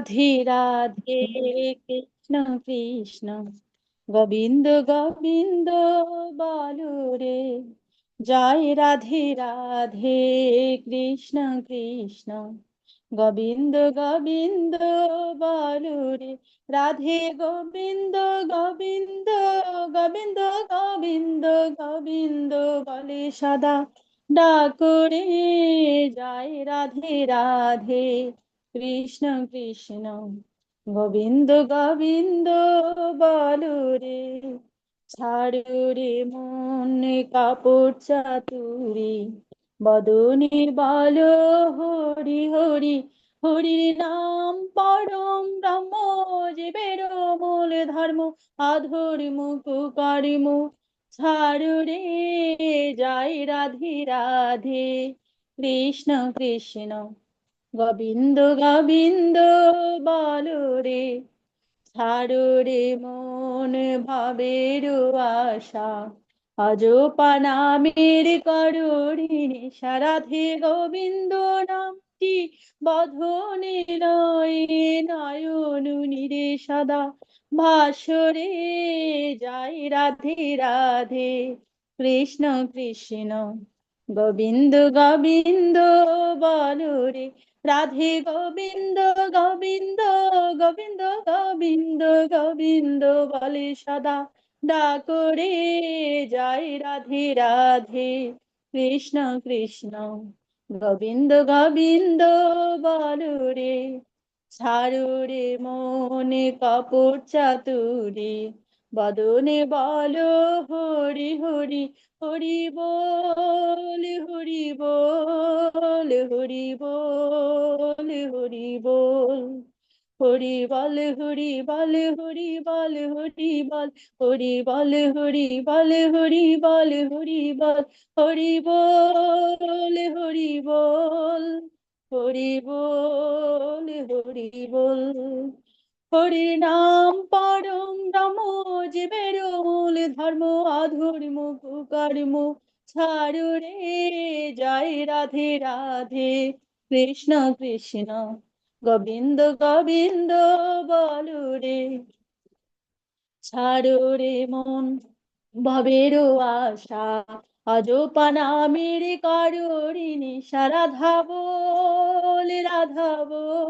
রাধে রাধে কৃষ্ণ কৃষ্ণ। গোবিন্দ গোবিন্দ, বলো রে। জয় রাধে রাধে কৃষ্ণ কৃষ্ণ। গোবিন্দ গোবিন্দ, বলো রে। রাধে, গোবিন্দ গোবিন্দ গোবিন্দ গোবিন্দ গোবিন্দ বলে সদা ডাকরে জয় রাধে রাধে কৃষ্ণ কৃষ্ণ, গোবিন্দ গোবিন্দ বলো রে। ছাড়ো রে মন, কাপড় চাতুরি, বদনে বলো হরি হরি, হরির নাম পরম ব্রহ্ম জীবের মূল ধর্ম কুকর্ম ছাড়ো রে জয় রাধে রাধে, কৃষ্ণ কৃষ্ণ। গোবিন্দ গোবিন্দ, বলো রে। রে মন ভাবের আশা। অজপা নামের করুণী সারাধে গোবিন্দ, নামটি বধনে নয়, নয়ন নিরে সদা। ভাসরে যাই রাধে রাধে। কৃষ্ণ কৃষ্ণ। গোবিন্দ গোবিন্দ, বলো রে। রাধে গোবিন্দ গোবিন্দ গোবিন্দ গোবিন্দ গোবিন্দ বলে সদা। ডাকরে জয় রাধে রাধে। কৃষ্ণ কৃষ্ণ, গোবিন্দ গোবিন্দ বলো রে। ছাড়ো রে মনে কপট চাতুরি। বদনে বলো হরি হরি হরি বল হরি বল হরি বল হরি বল হরি বল হরি বল হরি বল হরি বল হরি বল হরি বল হরি বল হরি বল হরি বল হরি বল হরি বল হরি বল হরি নাম পরম ব্রহ্ম, জীবের মূল ধর্ম অধর্ম কুকর্ম ছাড়ু রে, জয় রাধে রাধে। কৃষ্ণ কৃষ্ণ, গোবিন্দ গোবিন্দ, বলো রে। ছাড়ো রে মন, ভবের আশা। অজপা নামের করুণী রাধা বল রাধা বল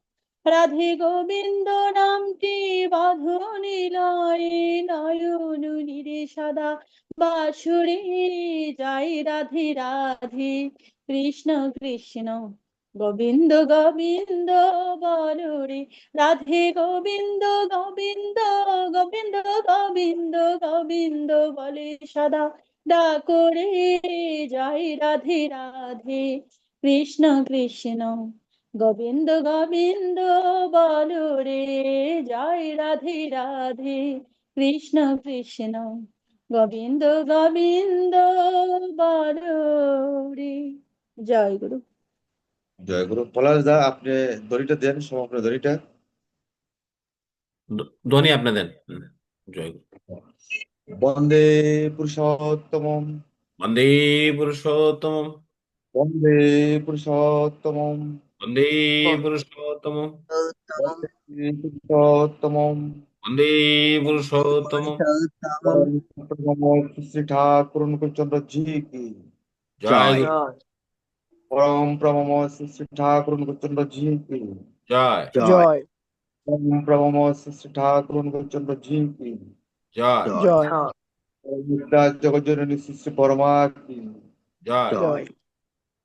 রাধে গোবিন্দ নামটি বাঁধনি লয় নয়ন নিরে সদা বাসুরে। যাই রাধে রাধে, কৃষ্ণ কৃষ্ণ, গোবিন্দ গোবিন্দ বলরে রাধে গোবিন্দ গোবিন্দ গোবিন্দ গোবিন্দ গোবিন্দ বলে সদা ডাকরে যাই রাধে রাধে, কৃষ্ণ কৃষ্ণ। গোবিন্দ গোবিন্দ বলো রে জয় রাধে রাধে কৃষ্ণ কৃষ্ণ। গোবিন্দ গোবিন্দ বলো রে জয় গুরু। জয় গুরু। পলাশ দা আপনি দড়িটা দেন সমাপনী দড়িটা। ধ্বনি আপনি দেন। জয় গুরু। বন্দে পুরুষোত্তমম। বন্দে পুরুষোত্তম বন্দে পুরুষোত্তমম। বন্দে পুরুষোত্তমম বন্দে পুরুষোত্তমম বন্দে পুরুষোত্তমম পরম শ্রী ঠাকুর অনুকূলচন্দ্র জি কি জয় পরম প্রমম শ্রী ঠাকুর অনুকূলচন্দ্র জি কি জয় জয় পরম প্রমম শ্রী ঠাকুর অনুকূলচন্দ্র জি কি জয় জয় জগজ্জননী শ্রী পরমা কি জয় জয়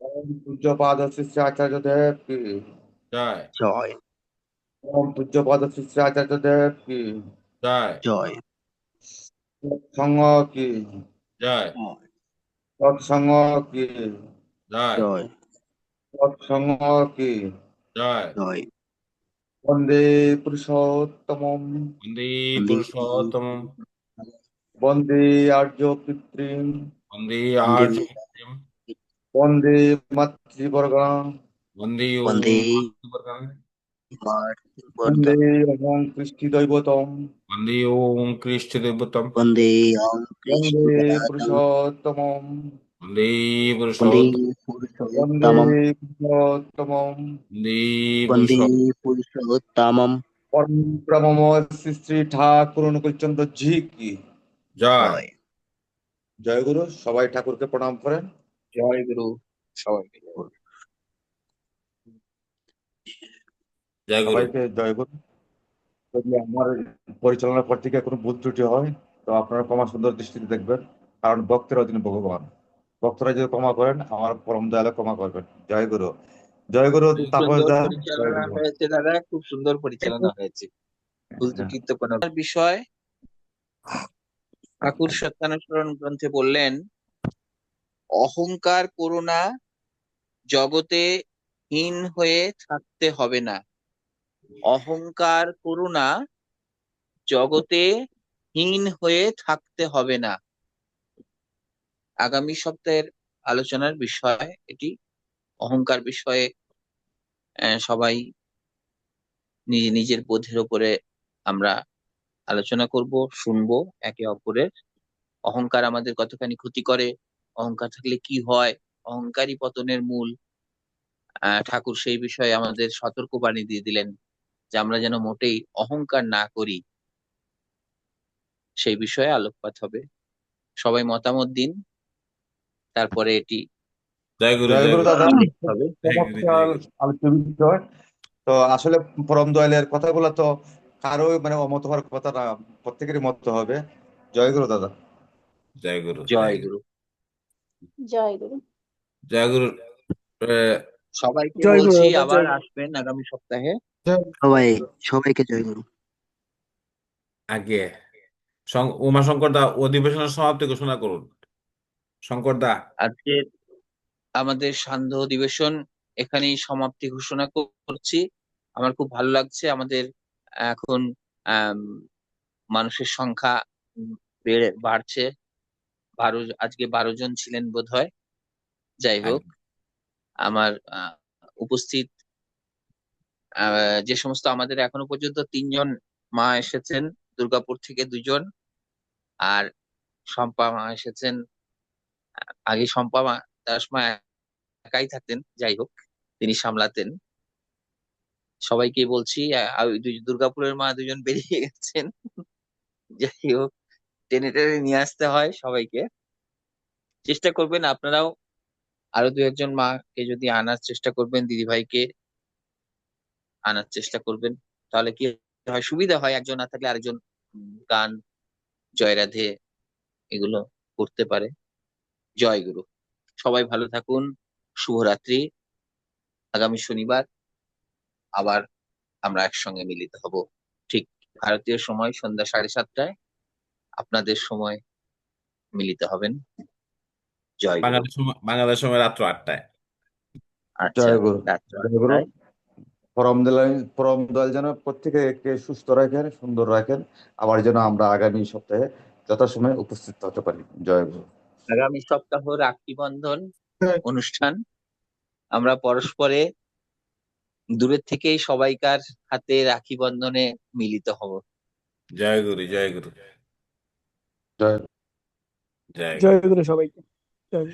ওম পূজ্যপাদ শ্রী আচার্য দেব কি জয় জয় ওম পূজ্যপাদ শ্রী আচার্য দেব কি জয় জয় সৎসঙ্গ কি জয় সৎসঙ্গ কি জয় জয় সৎসঙ্গ কি জয় জয় বন্দে পুরুষোত্তমম বন্দে পুরুষোত্তম বন্দে আর্য পিতৃম বন্দে আর্য পুরুষোত্তম পুরুষোত্তমম। পরম শ্রী শ্রী ঠাকুর অনুকূলচন্দ্র জি কি? জয়। জয়। জয় গুরু সবাই ঠাকুরকে প্রণাম করেন। জয় গুরু সবাইকে জয় গুরু। সবাইকে জয় গুরু। যদি আমার পরিচালনার পর থেকে কোনো ভুল ত্রুটি হয় তো আপনারা ক্ষমা সুন্দর দৃষ্টিতে দেখবেন কারণ ভক্তের অধীন ভগবান। ভক্তরা যদি ক্ষমা করেন আমার পরম দয়ালে ক্ষমা করবেন। জয় গুরু। জয় গুরু তাপস দা। পরিচালনা হয়েছে দাদা খুব সুন্দর পরিচালনা হয়েছে। ভুল ত্রুটির তো কোনো বিষয়। ঠাকুর সত্যানুসরণ গ্রন্থে বললেন অহংকার করোনা জগতে হীন হয়ে থাকতে হবে না। অহংকার করোনা জগতে হীন হয়ে থাকতে হবে না। আগামী সপ্তাহের আলোচনার বিষয় এটি। অহংকার বিষয়ে সবাই নিজ, নিজের বোধের উপরে আমরা আলোচনা করব, শুনব, একে অপরের। অহংকার আমাদের কতখানি ক্ষতি করে অহংকার থাকলে কি হয়? অহংকারই পতনের মূল। আহ, ঠাকুর সেই বিষয়ে আমাদের সতর্ক বাণী দিয়ে দিলেন যে আমরা যেন মোটেই অহংকার না করি। সেই বিষয়ে আলোকপাত হবে। সবাই মতামত দিন। তারপরে এটি তো আসলে পরম দয়ালের কথাগুলো তো কারও মানে অমত হওয়ার কথা না প্রত্যেকেরই মত হবে। জয় গুরু দাদা। জয় গুরু জয় গুরু। জয় গুরু জয় গুরু সবাইকে জয় গুরু বলছি আবার জয় গুরু। আসবেন আগামী সপ্তাহে। সবাই সবাইকে জয় গুরু আগে শং- উমা শঙ্কর দা অধিবেশনের সমাপ্তি ঘোষণা করুন। শঙ্কর দা। আজকে আমাদের সান্ধ্য অধিবেশন এখানেই সমাপ্তি ঘোষণা করছি। আমার খুব ভালো লাগছে আমাদের এখন আম, মানুষের সংখ্যা উম, বেড়ে বাড়ছে। বারো আজকে বারো জন ছিলেন বোধ হয় যাই হোক আমার উপস্থিত যে সমস্ত আমাদের এখনও পর্যন্ত তিনজন মা এসেছেন দুর্গাপুর থেকে দুজন। আর শম্পা মা এসেছেন আগে শম্পা মা তার সময় একাই থাকতেন যাই হোক তিনি সামলাতেন। সবাইকে বলছি দুর্গাপুরের মা দুজন বেরিয়ে গেছেন। যাই হোক টেনে টেনে নিয়ে আসতে হয় সবাইকে। চেষ্টা করবেন আপনারাও আরও দু একজন মাকে যদি আনার চেষ্টা করবেন, দিদিভাইকে আনার চেষ্টা করবেন, তাহলে কি হয়, সুবিধা হয় একজন না থাকলে আরেকজন গান জয় রাধে এগুলো করতে পারে। জয় গুরু। সবাই ভালো থাকুন, শুভরাত্রি। আগামী শনিবার আবার আমরা একসঙ্গে মিলিত হব। ঠিক ভারতীয় সময় সন্ধ্যা সাড়ে সাতটায়। আপনাদের সময় মিলিত হবেন। জয় বাংলাদেশ সময় বাংলাদেশ সময় রাত্র আটটায়। আচ্ছা জয় গুরু। রাত্রি জয় গুরু। আটটায়। পরম পরম দয়াল যেন প্রত্যেকে সুস্থ রাখেন সুন্দর রাখেন। আবার যেন আমরা আগামী সপ্তাহে যথাসময়ে উপস্থিত হতে পারি। জয় গুরু। আগামী সপ্তাহ রাখি বন্ধন অনুষ্ঠান। আমরা পরস্পরে দূরের থেকেই সবাইকার হাতে রাখি বন্ধনে মিলিত হব। জয় গুরু জয় গুরু। জয়। জয়। জয় গুরু সবাইকে। জয়।